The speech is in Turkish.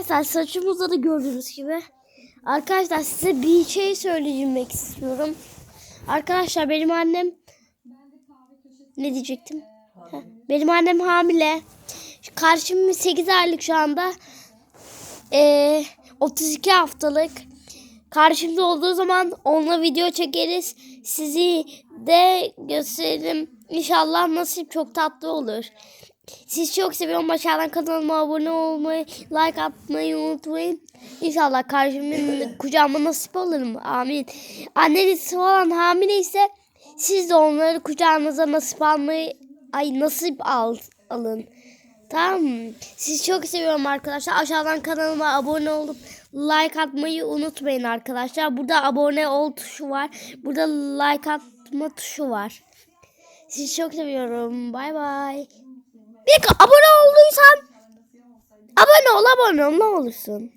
Arkadaşlar saçımızda da gördüğünüz gibi. Arkadaşlar size bir şey söylemek istiyorum. Arkadaşlar benim annem ne diyecektim? Benim annem hamile. Karşım 8 aylık şu anda. Ee, 32 haftalık. Karşımda olduğu zaman onunla video çekeriz. Sizi de gösteririm. İnşallah nasip çok tatlı olur. Sizi çok seviyorum. Aşağıdan kanalıma abone olmayı, like atmayı unutmayın. İnşallah karşımın kucağıma nasip olurum. Amin. Anneniz falan hamile ise siz de onları kucağınıza nasip almayı, ay nasip al, alın. Tamam mı? Sizi çok seviyorum arkadaşlar. Aşağıdan kanalıma abone olup like atmayı unutmayın arkadaşlar. Burada abone ol tuşu var. Burada like atma tuşu var. Sizi çok seviyorum. Bay bay. Bir abone olduysan abone ol abone ol ne olursun.